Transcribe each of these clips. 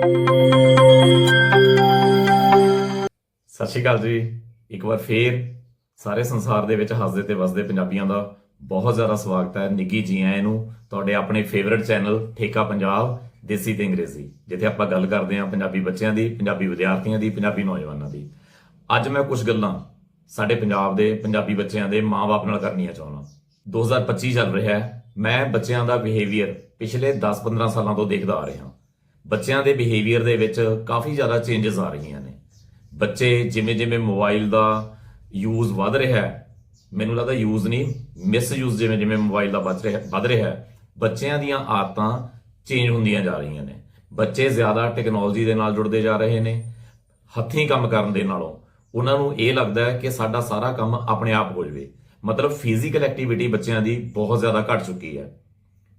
ਸਤਿ ਸ਼੍ਰੀ ਅਕਾਲ ਜੀ। ਇੱਕ ਵਾਰ ਫੇਰ ਸਾਰੇ ਸੰਸਾਰ ਦੇ ਵਿੱਚ ਹੱਸਦੇ ਤੇ ਵਸਦੇ ਪੰਜਾਬੀਆਂ ਦਾ ਬਹੁਤ ਜ਼ਿਆਦਾ ਸਵਾਗਤ ਹੈ। ਨਿੱਗੀ ਜੀ ਆਇਆਂ ਨੂੰ। ਤੁਹਾਡੇ ਆਪਣੇ ਫੇਵਰਿਟ ਚੈਨਲ ਠੇਕਾ ਪੰਜਾਬ, ਦੇਸੀ ਤੇ ਅੰਗਰੇਜ਼ੀ, ਜਿੱਥੇ ਆਪਾਂ ਗੱਲ ਕਰਦੇ ਹਾਂ ਪੰਜਾਬੀ ਬੱਚਿਆਂ ਦੀ, ਪੰਜਾਬੀ ਵਿਦਿਆਰਥੀਆਂ ਦੀ, ਪੰਜਾਬੀ ਨੌਜਵਾਨਾਂ ਦੀ। ਅੱਜ ਮੈਂ ਕੁਝ ਗੱਲਾਂ ਸਾਡੇ ਪੰਜਾਬ ਦੇ ਪੰਜਾਬੀ ਬੱਚਿਆਂ ਦੇ ਮਾਪੇ ਨਾਲ ਕਰਨੀਆਂ ਚਾਹੁੰਦਾ। 2025 ਚੱਲ ਰਿਹਾ ਹੈ। ਮੈਂ ਬੱਚਿਆਂ ਦਾ ਬਿਹੇਵੀਅਰ ਪਿਛਲੇ 10-15 ਸਾਲਾਂ ਤੋਂ ਦੇਖਦਾ ਆ ਰਿਹਾ ਬੱਚਿਆਂ ਦੇ ਬਿਹੇਵੀਅਰ ਦੇ ਵਿੱਚ ਕਾਫੀ ਜ਼ਿਆਦਾ ਚੇਂਜਸ ਆ ਰਹੀਆਂ ਨੇ। ਬੱਚੇ ਜਿਵੇਂ ਜਿਵੇਂ ਮੋਬਾਈਲ ਦਾ ਯੂਜ਼ ਵੱਧ ਰਿਹਾ ਹੈ, ਮੈਨੂੰ ਲੱਗਦਾ ਯੂਜ਼ ਨਹੀਂ ਮਿਸ ਯੂਜ਼ ਜਿਵੇਂ ਜਿਵੇਂ ਮੋਬਾਈਲ ਦਾ ਵੱਧ ਰਿਹਾ ਵੱਧ ਰਿਹਾ ਹੈ, ਬੱਚਿਆਂ ਦੀਆਂ ਆਦਤਾਂ ਚੇਂਜ ਹੁੰਦੀਆਂ ਜਾ ਰਹੀਆਂ ਨੇ। ਬੱਚੇ ਜ਼ਿਆਦਾ ਟੈਕਨੋਲੋਜੀ ਦੇ ਨਾਲ ਜੁੜਦੇ ਜਾ ਰਹੇ ਨੇ, ਹੱਥੀਂ ਕੰਮ ਕਰਨ ਦੇ ਨਾਲੋਂ। ਉਹਨਾਂ ਨੂੰ ਇਹ ਲੱਗਦਾ ਹੈ ਕਿ ਸਾਡਾ ਸਾਰਾ ਕੰਮ ਆਪਣੇ ਆਪ ਹੋ ਜਾਵੇ। ਮਤਲਬ ਫਿਜ਼ੀਕਲ ਐਕਟੀਵਿਟੀ ਬੱਚਿਆਂ ਦੀ ਬਹੁਤ ਜ਼ਿਆਦਾ ਘਟ ਚੁੱਕੀ ਹੈ।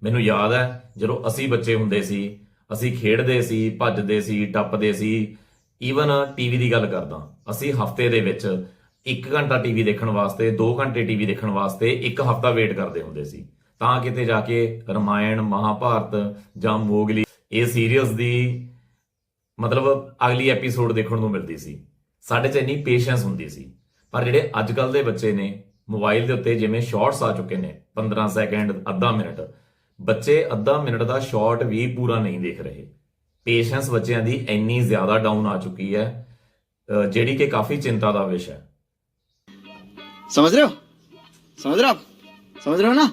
ਮੈਨੂੰ ਯਾਦ ਹੈ ਜਦੋਂ ਅਸੀਂ ਬੱਚੇ ਹੁੰਦੇ ਸੀ ਅਸੀਂ ਖੇਡਦੇ ਸੀ, ਭੱਜਦੇ ਸੀ, ਟੱਪਦੇ ਸੀ। ਈਵਨ ਟੀਵੀ ਦੀ ਗੱਲ ਕਰਦਾ, ਅਸੀਂ ਹਫ਼ਤੇ ਦੇ ਵਿੱਚ 1 ਘੰਟਾ ਟੀਵੀ ਦੇਖਣ ਵਾਸਤੇ 2 ਘੰਟੇ ਟੀਵੀ ਦੇਖਣ ਵਾਸਤੇ ਇੱਕ ਹਫਤਾ ਵੇਟ ਕਰਦੇ ਹੁੰਦੇ ਸੀ। ਤਾਂ ਕਿਤੇ ਜਾ ਕੇ ਰਮਾਇਣ, ਮਹਾਭਾਰਤ ਜਾਂ ਮੋਗਲੀ, ਇਹ ਸੀਰੀਅਲਸ ਦੀ ਮਤਲਬ ਅਗਲੀ ਐਪੀਸੋਡ ਦੇਖਣ ਨੂੰ ਮਿਲਦੀ ਸੀ। ਸਾਡੇ 'ਚ ਇੰਨੀ ਪੇਸ਼ੈਂਸ ਹੁੰਦੀ ਸੀ। ਪਰ ਜਿਹੜੇ ਅੱਜ ਕੱਲ ਦੇ ਬੱਚੇ ਨੇ ਮੋਬਾਈਲ ਦੇ ਉੱਤੇ ਜਿਵੇਂ ਸ਼ਾਰਟਸ ਆ ਚੁੱਕੇ ਨੇ 15 ਸੈਕਿੰਡ ਅੱਧਾ ਮਿੰਟ ਬੱਚੇ ਅੱਧਾ ਮਿੰਟ ਦਾ ਸ਼ਾਟ ਵੀ ਪੂਰਾ ਨਹੀਂ ਦੇਖ ਰਹੇ। ਪੇਸ਼ੈਂਸ ਬੱਚਿਆਂ ਦੀ ਇੰਨੀ ਜ਼ਿਆਦਾ ਡਾਊਨ ਆ ਚੁੱਕੀ ਹੈ ਜਿਹੜੀ ਕਿ ਕਾਫੀ ਚਿੰਤਾ ਦਾ ਵਿਸ਼ਾ ਹੈ। ਸਮਝ ਰਹੇ ਹੋ? ਸਮਝ ਰਹੇ ਹੋ ਸਮਝ ਰਹੇ ਹੋ ਨਾ?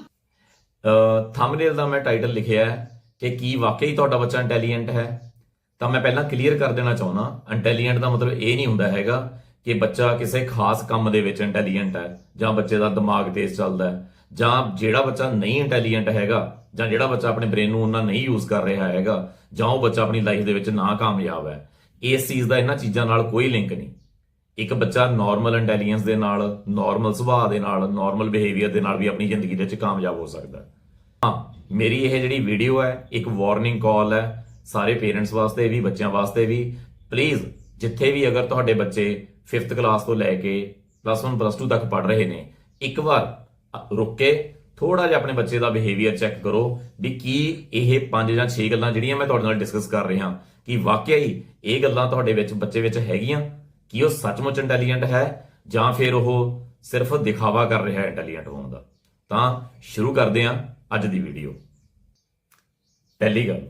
ਥੰਬਨੇਲ ਦਾ ਮੈਂ ਟਾਈਟਲ ਲਿਖਿਆ ਹੈ ਕਿ ਕੀ ਵਾਕਈ ਤੁਹਾਡਾ ਬੱਚਾ ਇੰਟੈਲੀਜੈਂਟ ਹੈ? ਤਾਂ ਮੈਂ ਪਹਿਲਾਂ ਕਲੀਅਰ ਕਰ ਦੇਣਾ ਚਾਹੁੰਦਾ ਇੰਟੈਲੀਜੈਂਟ ਦਾ ਮਤਲਬ ਇਹ ਨਹੀਂ ਹੁੰਦਾ ਹੈਗਾ ਕਿ ਬੱਚਾ ਕਿਸੇ ਖਾਸ ਕੰਮ ਦੇ ਵਿੱਚ ਇੰਟੈਲੀਜੈਂਟ ਹੈ ਜਾਂ ਬੱਚੇ ਦਾ ਦਿਮਾਗ ਤੇਜ਼ ਚੱਲਦਾ ਹੈ ਜਾਂ ਜਿਹੜਾ ਬੱਚਾ ਨਹੀਂ ਇੰਟੈਲੀਜੈਂਟ ਹੈਗਾ ਜਾਂ ਜਿਹੜਾ ਬੱਚਾ ਆਪਣੇ ਬ੍ਰੇਨ ਨੂੰ ਉਹਨਾਂ ਨਹੀਂ ਯੂਜ਼ ਕਰ ਰਿਹਾ ਹੈਗਾ ਜਾਂ ਉਹ ਬੱਚਾ ਆਪਣੀ ਲਾਈਫ ਦੇ ਵਿੱਚ ਨਾ ਕਾਮਯਾਬ ਹੈ ਇਸ ਚੀਜ਼ ਦਾ ਇਹਨਾਂ ਚੀਜ਼ਾਂ ਨਾਲ ਕੋਈ ਲਿੰਕ ਨਹੀਂ। ਇੱਕ ਬੱਚਾ ਨਾਰਮਲ ਇੰਟੈਲੀਜੈਂਸ ਦੇ ਨਾਲ ਨਾਰਮਲ ਸੁਭਾਅ ਦੇ ਨਾਲ ਨਾਰਮਲ ਬਿਹੇਵੀਅਰ ਦੇ ਨਾਲ ਵੀ ਆਪਣੀ ਜ਼ਿੰਦਗੀ ਦੇ ਵਿੱਚ ਕਾਮਯਾਬ ਹੋ ਸਕਦਾ ਹੈ। ਹਾਂ ਮੇਰੀ ਇਹ ਜਿਹੜੀ ਵੀਡੀਓ ਹੈ ਇੱਕ ਵਾਰਨਿੰਗ ਕਾਲ ਹੈ ਸਾਰੇ ਪੇਰੈਂਟਸ ਵਾਸਤੇ ਵੀ ਬੱਚਿਆਂ ਵਾਸਤੇ ਵੀ। ਪਲੀਜ਼ ਜਿੱਥੇ ਵੀ ਅਗਰ ਤੁਹਾਡੇ ਬੱਚੇ 5th ਕਲਾਸ ਤੋਂ ਲੈ ਕੇ ਪਲੱਸ 1 ਪਲੱਸ 2 ਤੱਕ ਪੜ ਰਹੇ ਨੇ ਇੱਕ ਵਾਰ ਅ, ਕੇ ਥੋੜਾ ਜਿਹਾ ਆਪਣੇ ਬੱਚੇ ਦਾ ਬਿਹੇਵੀਅਰ ਚੈੱਕ ਕਰੋ ਵੀ ਕੀ ਇਹ 5 ਜਾਂ 6 ਗੱਲਾਂ ਜਿਹੜੀਆਂ ਮੈਂ ਤੁਹਾਡੇ ਨਾਲ ਡਿਸਕਸ ਕਰ ਰਿਹਾ ਕਿ ਵਾਕਿਆ ਹੀ ਇਹ ਗੱਲਾਂ ਤੁਹਾਡੇ ਵਿੱਚ ਬੱਚੇ ਵਿੱਚ ਹੈਗੀਆਂ? ਕਿ ਉਹ ਸੱਚਮੁੱਚ ਇੰਟੈਲੀਜੈਂਟ ਹੈ ਜਾਂ ਫਿਰ ਉਹ ਸਿਰਫ ਦਿਖਾਵਾ ਕਰ ਰਿਹਾ ਹੈ ਇੰਟੈਲੀਜੈਂਟ ਹੋਣ ਦਾ? ਤਾਂ ਸ਼ੁਰੂ ਕਰਦੇ ਹਾਂ ਅੱਜ ਦੀ ਵੀਡੀਓ ਪਹਿਲੀ ਗੱਲ,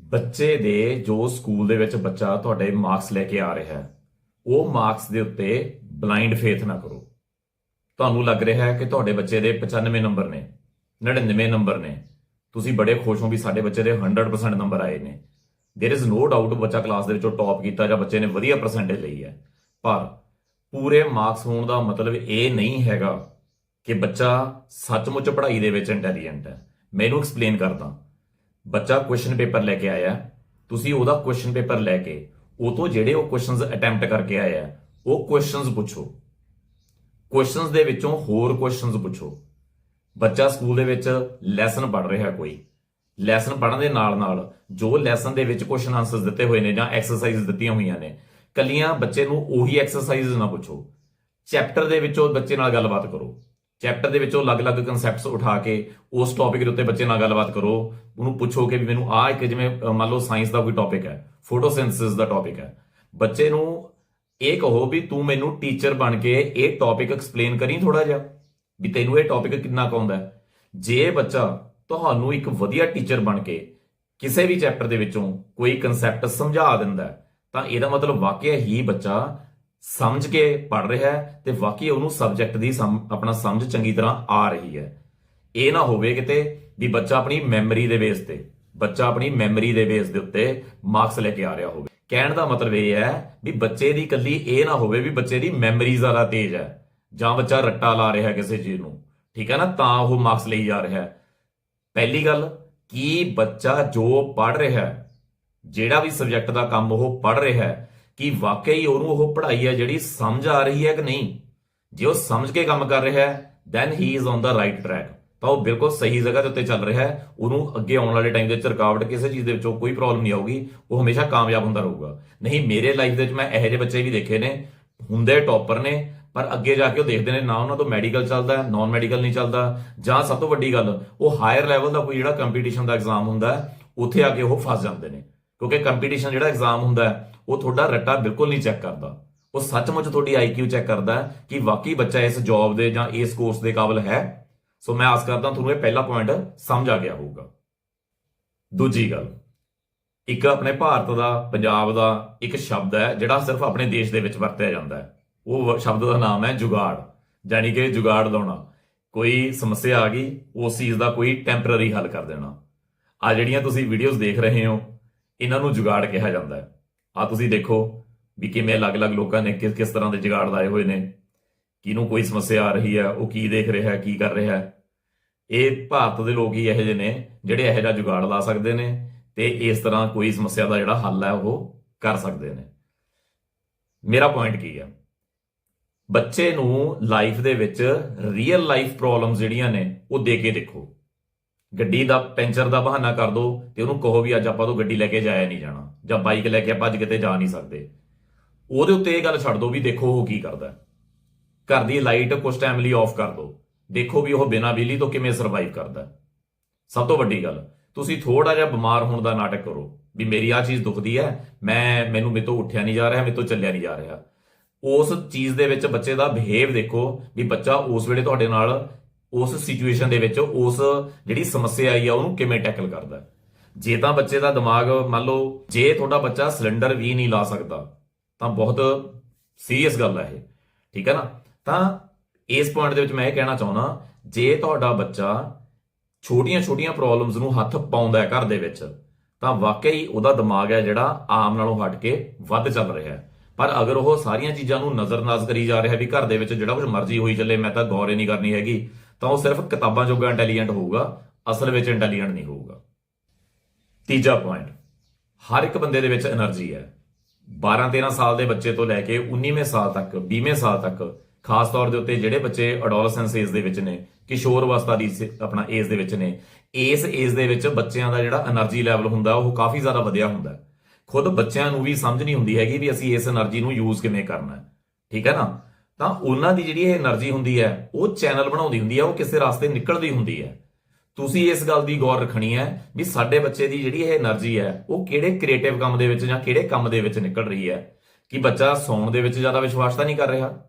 ਬੱਚੇ ਦੇ ਜੋ ਸਕੂਲ ਦੇ ਵਿੱਚ ਬੱਚਾ ਤੁਹਾਡੇ ਮਾਰਕਸ ਲੈ ਕੇ ਆ ਰਿਹਾ ਹੈ, ਉਹ ਮਾਰਕਸ ਦੇ ਉੱਤੇ ਬਲਾਈਂਡ ਫੇਥ ਨਾ ਕਰੋ। ਤੁਹਾਨੂੰ ਲੱਗ ਰਿਹਾ ਹੈ ਕਿ ਤੁਹਾਡੇ ਬੱਚੇ ਦੇ 95 ਨੰਬਰ ਨੇ 99 ਨੰਬਰ ਨੇ ਤੁਸੀਂ ਬੜੇ ਖੁਸ਼ ਹੋ ਵੀ ਸਾਡੇ ਬੱਚੇ ਦੇ 100% ਨੰਬਰ ਆਏ ਨੇ देयर इज नो ਡਾਊਟ ਬੱਚਾ ਕਲਾਸ ਦੇ ਵਿੱਚੋਂ ਟੌਪ ਕੀਤਾ ਜਾਂ ਬੱਚੇ ਨੇ ਵਧੀਆ ਪਰਸੈਂਟੇਜ ਲਈ ਹੈ ਪਰ ਪੂਰੇ ਮਾਰਕਸ ਹੋਣ ਦਾ ਮਤਲਬ ਇਹ ਨਹੀਂ ਹੈਗਾ ਕਿ ਬੱਚਾ ਸੱਚਮੁੱਚ ਪੜ੍ਹਾਈ ਦੇ ਵਿੱਚ ਇੰਟੈਲੀਜੈਂਟ ਹੈ ਮੈਨੂੰ ਐਕਸਪਲੇਨ ਕਰਦਾ ਬੱਚਾ ਕੁਐਸਚਨ ਪੇਪਰ ਲੈ ਕੇ ਆਇਆ ਤੁਸੀਂ ਉਹਦਾ ਕੁਐਸਚਨ ਪੇਪਰ ਲੈ ਕੇ ਉਹ ਤੋਂ ਜਿਹੜੇ ਉਹ ਕੁਐਸਚਨਸ ਅਟੈਂਪਟ ਕਰਕੇ ਆਇਆ ਉਹ ਕੁਐਸਚਨਸ ਪੁੱਛੋ ਕੁਐਸਚਨਸ ਦੇ ਵਿੱਚੋਂ ਹੋਰ ਕੁਐਸਚਨਸ ਪੁੱਛੋ। ਬੱਚਾ ਸਕੂਲ ਦੇ ਵਿੱਚ ਲੈਸਨ ਪੜ੍ਹ ਰਿਹਾ ਕੋਈ। ਲੈਸਨ ਪੜ੍ਹਨ ਦੇ ਨਾਲ ਨਾਲ ਜੋ ਲੈਸਨ ਦੇ ਵਿੱਚ ਕੁਐਸਚਨ ਆਨਸਰਸ ਦਿੱਤੇ ਹੋਏ ਨੇ ਜਾਂ ਐਕਸਰਸਾਈਜ਼ ਦਿੱਤੀਆਂ ਹੋਈਆਂ ਨੇ, ਕੱਲੀਆਂ ਬੱਚੇ ਨੂੰ ਉਹੀ ਐਕਸਰਸਾਈਜ਼ ਨਾ ਪੁੱਛੋ। ਚੈਪਟਰ ਦੇ ਵਿੱਚੋਂ ਬੱਚੇ ਨਾਲ ਗੱਲਬਾਤ ਕਰੋ। ਚੈਪਟਰ ਦੇ ਵਿੱਚੋਂ ਅਲੱਗ-ਅਲੱਗ ਕਨਸੈਪਟਸ ਉਠਾ ਕੇ ਉਸ ਟੌਪਿਕ ਦੇ ਉੱਤੇ ਬੱਚੇ ਨਾਲ ਗੱਲਬਾਤ ਕਰੋ। ਉਹਨੂੰ ਪੁੱਛੋ ਕਿ ਵੀ ਮੈਨੂੰ ਆਹ ਇੱਕ ਜਿਵੇਂ ਮੰਨ ਲਓ ਸਾਇੰਸ ਦਾ ਕੋਈ ਟੌਪਿਕ ਹੈ ਫੋਟੋਸਿੰਥੇਸਿਸ ਦਾ ਟੌਪਿਕ ਹੈ। ਬੱਚੇ ਨੂੰ ਇਹ ਕਹੋ ਵੀ ਤੂੰ ਮੈਨੂੰ ਟੀਚਰ ਬਣ ਕੇ ਇਹ ਟੌਪਿਕ ਐਕਸਪਲੇਨ ਕਰੀ ਥੋੜਾ ਜਿਹਾ, ਵੀ ਤੈਨੂੰ ਇਹ ਟੌਪਿਕ ਕਿੰਨਾ ਕੁ ਆਉਂਦਾ ਜੇ ਬੱਚਾ ਤੁਹਾਨੂੰ ਇੱਕ ਵਧੀਆ ਟੀਚਰ ਬਣ ਕੇ ਕਿਸੇ ਵੀ ਚੈਪਟਰ ਦੇ ਵਿੱਚੋਂ ਕੋਈ ਕਨਸੈਪਟ ਸਮਝਾ ਦਿੰਦਾ ਤਾਂ ਇਹਦਾ ਮਤਲਬ ਵਾਕਿਆ ਹੀ ਬੱਚਾ ਸਮਝ ਕੇ ਪੜ ਰਿਹਾ ਹੈ ਤੇ ਵਾਕਿਆ ਉਹਨੂੰ ਸਬਜੈਕਟ ਦੀ ਸਮ- ਆਪਣਾ ਸਮਝ ਚੰਗੀ ਤਰ੍ਹਾਂ ਆ ਰਹੀ ਹੈ। ਇਹ ਨਾ ਹੋਵੇ ਕਿਤੇ ਵੀ ਬੱਚਾ ਆਪਣੀ ਮੈਮਰੀ ਦੇ ਬੇਸ ਤੇ ਬੱਚਾ ਆਪਣੀ ਮੈਮਰੀ ਦੇ ਬੇਸ ਦੇ ਉੱਤੇ ਮਾਰਕਸ ਲੈ ਕੇ ਆ ਰਿਹਾ ਹੋਵੇ। ਕਹਿਣ ਦਾ ਮਤਲਬ ਇਹ ਹੈ ਵੀ ਬੱਚੇ ਦੀ ਕੱਲੀ ਇਹ ਨਾ ਹੋਵੇ ਵੀ ਬੱਚੇ ਦੀ ਮੈਮਰੀ ਜ਼ਿਆਦਾ ਤੇਜ਼ ਹੈ ਜਾਂ ਬੱਚਾ ਰੱਟਾ ਲਾ ਰਿਹਾ ਕਿਸੇ ਚੀਜ਼ ਨੂੰ। ਠੀਕ ਹੈ ਨਾ? ਤਾਂ ਉਹ ਮਾਰਕਸ ਲਈ ਜਾ ਰਿਹਾ ਹੈ। ਪਹਿਲੀ ਗੱਲ, ਕਿ ਬੱਚਾ ਜੋ ਪੜ ਰਿਹਾ ਹੈ, ਜਿਹੜਾ ਵੀ ਸਬਜੈਕਟ ਦਾ ਕੰਮ ਉਹ ਪੜ ਰਿਹਾ ਹੈ, ਕਿ ਵਾਕਈ ਉਹਨੂੰ ਉਹ ਪੜ੍ਹਾਈ ਹੈ ਜਿਹੜੀ ਸਮਝ ਆ ਰਹੀ ਹੈ ਕਿ ਨਹੀਂ? ਜੇ ਉਹ ਸਮਝ ਕੇ ਕੰਮ ਕਰ ਰਿਹਾ ਹੈ then he is on the right track ਤਾਂ ਉਹ ਬਿਲਕੁਲ ਸਹੀ ਜਗ੍ਹਾ ਦੇ ਉੱਤੇ ਚੱਲ ਰਿਹਾ ਹੈ। ਉਹਨੂੰ ਅੱਗੇ ਆਉਣ ਵਾਲੇ ਟਾਈਮ ਦੇ ਵਿੱਚ ਰੁਕਾਵਟ ਕਿਸੇ ਚੀਜ਼ ਦੇ ਵਿੱਚੋਂ ਕੋਈ ਪ੍ਰੋਬਲਮ ਨਹੀਂ ਆਊਗੀ। ਉਹ ਹਮੇਸ਼ਾ ਕਾਮਯਾਬ ਹੁੰਦਾ ਰਹੂਗਾ। ਨਹੀਂ, ਮੇਰੇ ਲਾਈਫ ਦੇ ਵਿੱਚ ਮੈਂ ਇਹੋ ਜਿਹੇ ਬੱਚੇ ਵੀ ਦੇਖੇ ਨੇ। ਹੁੰਦੇ ਟੌਪਰ ਨੇ, ਪਰ ਅੱਗੇ ਜਾ ਕੇ ਉਹ ਦੇਖਦੇ ਨੇ, ਨਾ ਉਹਨਾਂ ਤੋਂ ਮੈਡੀਕਲ ਚੱਲਦਾ ਨਾਨ ਮੈਡੀਕਲ ਨਹੀਂ ਚੱਲਦਾ। ਜਾਂ ਸਭ ਤੋਂ ਵੱਡੀ ਗੱਲ, ਉਹ ਹਾਇਰ ਲੈਵਲ ਦਾ ਕੋਈ ਜਿਹੜਾ ਕੰਪੀਟੀਸ਼ਨ ਦਾ ਐਗਜ਼ਾਮ ਹੁੰਦਾ ਉੱਥੇ ਆ ਕੇ ਉਹ ਫਸ ਜਾਂਦੇ ਨੇ। ਕਿਉਂਕਿ ਕੰਪੀਟੀਸ਼ਨ ਜਿਹੜਾ ਐਗਜ਼ਾਮ ਹੁੰਦਾ ਉਹ ਤੁਹਾਡਾ ਰੱਟਾ ਬਿਲਕੁਲ ਨਹੀਂ ਚੈੱਕ ਕਰਦਾ। ਉਹ ਸੱਚਮੁੱਚ ਤੁਹਾਡੀ ਆਈਕਿਊ ਚੈੱਕ ਕਰਦਾ ਕਿ ਵਾਕਈ ਬੱਚਾ ਇਸ ਜੌਬ ਦੇ ਜਾਂ ਇਸ ਕੋਰਸ ਦੇ ਕਾਬਿਲ ਹੈ। ਸੋ ਮੈਂ ਆਸ ਕਰਦਾ ਤੁਹਾਨੂੰ ਇਹ ਪਹਿਲਾ ਪੁਆਇੰਟ ਸਮਝ ਆ ਗਿਆ ਹੋਊਗਾ। ਦੂਜੀ ਗੱਲ, ਇੱਕ ਆਪਣੇ ਭਾਰਤ ਦਾ, ਪੰਜਾਬ ਦਾ ਇੱਕ ਸ਼ਬਦ ਹੈ, ਜਿਹੜਾ ਸਿਰਫ ਆਪਣੇ ਦੇਸ਼ ਦੇ ਵਿੱਚ ਵਰਤਿਆ ਜਾਂਦਾ ਹੈ। ਉਹ ਵ- ਸ਼ਬਦ ਦਾ ਨਾਮ ਹੈ ਜੁਗਾੜ। ਯਾਨੀ ਕਿ ਜੁਗਾੜ ਲਾਉਣਾ। ਕੋਈ ਸਮੱਸਿਆ ਆ ਗਈ, ਉਸ ਚੀਜ਼ ਦਾ ਕੋਈ ਟੈਂਪਰੇਰੀ ਹੱਲ ਕਰ ਦੇਣਾ। ਆ ਜਿਹੜੀਆਂ ਤੁਸੀਂ ਵੀਡੀਓਜ਼ ਦੇਖ ਰਹੇ ਹੋ, ਇਹਨਾਂ ਨੂੰ ਜੁਗਾੜ ਕਿਹਾ ਜਾਂਦਾ ਹੈ। ਆ ਤੁਸੀਂ ਦੇਖੋ ਵੀ ਕਿਵੇਂ ਅਲੱਗ-ਅਲੱਗ ਲੋਕਾਂ ਨੇ ਕਿਸ ਕਿਸ ਤਰ੍ਹਾਂ ਦੇ ਜੁਗਾੜ ਲਾਏ ਹੋਏ ਨੇ। ਕਿਹਨੂੰ ਕੋਈ ਸਮੱਸਿਆ ਆ ਰਹੀ ਹੈ, ਉਹ ਕੀ ਦੇਖ ਰਿਹਾ ਹੈ, ਕੀ ਕਰ ਰਿਹਾ ਹੈ। ਇਹ ਭਾਰਤ ਦੇ ਲੋਕ ਹੀ ਇਹੋ ਜਿਹੇ ਨੇ ਜਿਹੜੇ ਇਹੋ ਜਿਹਾ ਜੁਗਾੜ ਲਾ ਸਕਦੇ ਨੇ ਤੇ ਇਸ ਤਰ੍ਹਾਂ ਕੋਈ ਸਮੱਸਿਆ ਦਾ ਜਿਹੜਾ ਹੱਲ ਹੈ ਉਹ ਕਰ ਸਕਦੇ ਨੇ। ਮੇਰਾ ਪੁਆਇੰਟ ਕੀ ਹੈ ਬੱਚੇ ਨੂੰ ਲਾਈਫ ਦੇ ਵਿੱਚ ਰੀਅਲ ਲਾਈਫ ਪ੍ਰੋਬਲਮਸ ਜਿਹੜੀਆਂ ਨੇ ਉਹ ਦੇ ਕੇ ਦੇਖੋ। ਗੱਡੀ ਦਾ ਪੈਂਚਰ ਦਾ ਬਹਾਨਾ ਕਰ ਦੋ ਤੇ ਉਹਨੂੰ ਕਹੋ ਵੀ ਅੱਜ ਆਪਾਂ ਤੋਂ ਗੱਡੀ ਲੈ ਕੇ ਜਾਇਆ ਨਹੀਂ ਜਾਣਾ ਜਾਂ ਬਾਈਕ ਲੈ ਕੇ ਆਪਾਂ ਅੱਜ ਕਿਤੇ ਜਾ ਨਹੀਂ ਸਕਦੇ। ਉਹਦੇ ਉੱਤੇ ਇਹ ਗੱਲ ਛੱਡ ਦੋ ਵੀ ਦੇਖੋ ਉਹ ਕੀ ਕਰਦਾ। ਘਰ ਦੀ ਲਾਈਟ ਕੁਝ ਟਾਈਮ ਲਈ ਆਫ ਕਰ ਦਿਓ ਦੇਖੋ ਵੀ ਉਹ ਬਿਨਾਂ ਬਿਜਲੀ ਤੋਂ ਕਿਵੇਂ ਸਰਵਾਈਵ ਕਰਦਾ ਸਭ ਤੋਂ ਵੱਡੀ ਗੱਲ, ਤੁਸੀਂ ਥੋੜਾ ਜਿਹਾ ਬਿਮਾਰ ਹੋਣ ਦਾ ਨਾਟਕ ਕਰੋ ਵੀ ਮੇਰੀ ਆ ਚੀਜ਼ ਦੁਖਦੀ ਹੈ, ਮੈਂ, ਮੈਨੂੰ ਮੇਰੇ ਤੋਂ ਉੱਠਿਆ ਨਹੀਂ ਜਾ ਰਿਹਾ, ਮੇਰੇ ਤੋਂ ਚੱਲਿਆ ਨਹੀਂ ਜਾ ਰਿਹਾ। ਉਸ ਚੀਜ਼ ਦੇ ਵਿੱਚ ਬੱਚੇ ਦਾ ਬਿਹੇਵ ਦੇਖੋ ਵੀ ਬੱਚਾ ਉਸ ਵੇਲੇ ਤੁਹਾਡੇ ਨਾਲ ਉਸ ਸਿਚੁਏਸ਼ਨ ਦੇ ਵਿੱਚ ਉਸ ਜਿਹੜੀ ਸਮੱਸਿਆ ਆਈ ਆ, ਉਹਨੂੰ ਕਿਵੇਂ ਟੈਕਲ ਕਰਦਾ ਜੇ ਤਾਂ ਬੱਚੇ ਦਾ ਦਿਮਾਗ ਮੰਨ ਲਓ, ਜੇ ਤੁਹਾਡਾ ਬੱਚਾ ਸਿਲੰਡਰ ਵੀ ਨਹੀਂ ਲਾ ਸਕਦਾ, ਤਾਂ ਬਹੁਤ ਸੀਰੀਅਸ ਗੱਲ ਹੈ ਇਹ। ਠੀਕ ਹੈ ਨਾ? ਤਾਂ ਇਸ ਪੁਆਇੰਟ ਦੇ ਵਿੱਚ ਮੈਂ ਇਹ ਕਹਿਣਾ ਚਾਹੁੰਦਾ, ਜੇ ਤੁਹਾਡਾ ਬੱਚਾ ਛੋਟੀਆਂ-ਛੋਟੀਆਂ ਪ੍ਰੋਬਲਮਸ ਨੂੰ ਹੱਥ ਪਾਉਂਦਾ ਹੈ ਘਰ ਦੇ ਵਿੱਚ, ਤਾਂ ਵਾਕਈ ਉਹਦਾ ਦਿਮਾਗ ਹੈ ਜਿਹੜਾ ਆਮ ਨਾਲੋਂ ਹਟ ਕੇ ਵੱਧ ਚੱਲ ਰਿਹਾ ਹੈ। ਪਰ ਅਗਰ ਉਹ ਸਾਰੀਆਂ ਚੀਜ਼ਾਂ ਨੂੰ ਨਜ਼ਰਅੰਦਾਜ਼ ਕਰੀ ਜਾ ਰਿਹਾ ਵੀ ਘਰ ਦੇ ਵਿੱਚ ਜਿਹੜਾ ਕੁਝ ਮਰਜ਼ੀ ਹੋਈ ਚੱਲੇ, ਮੈਂ ਤਾਂ ਗੌਰ ਹੀ ਨਹੀਂ ਕਰਨੀ ਹੈਗੀ, ਤਾਂ ਉਹ ਸਿਰਫ ਕਿਤਾਬਾਂ ਜੋਗਾ ਇੰਟੈਲੀਜੈਂਟ ਹੋਊਗਾ, ਅਸਲ ਵਿੱਚ ਇੰਟੈਲੀਜੈਂਟ ਨਹੀਂ ਹੋਊਗਾ। ਤੀਜਾ ਪੁਆਇੰਟ ਹਰ ਇੱਕ ਬੰਦੇ ਦੇ ਵਿੱਚ એનર્ਜੀ ਹੈ। 12-13 ਸਾਲ ਦੇ ਬੱਚੇ ਤੋਂ ਲੈ ਕੇ 19ਵੇਂ ਸਾਲ ਤੱਕ 20ਵੇਂ ਸਾਲ ਤੱਕ ਖਾਸ ਤੌਰ ਦੇ ਉੱਤੇ ਜਿਹੜੇ ਬੱਚੇ ਐਡੋਲਸੈਂਸ ਏਜ ਦੇ ਵਿੱਚ ਨੇ ਕਿਸ਼ੋਰ ਅਵਸਥਾ ਦੀ ਆਪਣਾ ਏਜ ਦੇ ਵਿੱਚ ਨੇ, ਇਸ ਏਜ ਦੇ ਵਿੱਚ ਬੱਚਿਆਂ ਦਾ ਜਿਹੜਾ એનર્ਜੀ ਲੈਵਲ ਹੁੰਦਾ, ਉਹ ਕਾਫੀ ਜ਼ਿਆਦਾ ਵਧਿਆ ਹੁੰਦਾ ਖੁਦ ਬੱਚਿਆਂ ਨੂੰ ਵੀ ਸਮਝ ਨਹੀਂ ਹੁੰਦੀ ਹੈਗੀ ਵੀ ਅਸੀਂ ਇਸ એનર્ਜੀ ਨੂੰ ਯੂਜ਼ ਕਿਵੇਂ ਕਰਨਾ ਹੈ। ਠੀਕ ਹੈ ਨਾ? ਤਾਂ ਉਹਨਾਂ ਦੀ ਜਿਹੜੀ ਇਹ એનર્ਜੀ ਹੁੰਦੀ ਹੈ, ਉਹ ਚੈਨਲ ਬਣਾਉਂਦੀ ਹੁੰਦੀ ਹੈ, ਉਹ ਕਿਸੇ ਰਸਤੇ ਨਿਕਲਦੀ ਹੁੰਦੀ ਹੈ। ਤੁਸੀਂ ਇਸ ਗੱਲ ਦੀ ਗੌਰ ਰੱਖਣੀ ਹੈ ਵੀ ਸਾਡੇ ਬੱਚੇ ਦੀ ਜਿਹੜੀ ਇਹ એનર્ਜੀ ਹੈ, ਉਹ ਕਿਹੜੇ ਕ੍ਰੀਏਟਿਵ ਕੰਮ ਦੇ ਵਿੱਚ ਜਾਂ ਕਿਹੜੇ ਕੰਮ ਦੇ ਵਿੱਚ ਨਿਕਲ ਰਹੀ ਹੈ। ਕਿ ਬੱਚਾ ਸੌਣ ਦੇ ਵਿੱਚ ਜ਼ਿਆਦਾ ਵਿਸ਼ਵਾਸ ਤਾਂ ਨਹੀਂ ਕਰ ਰਿਹਾ?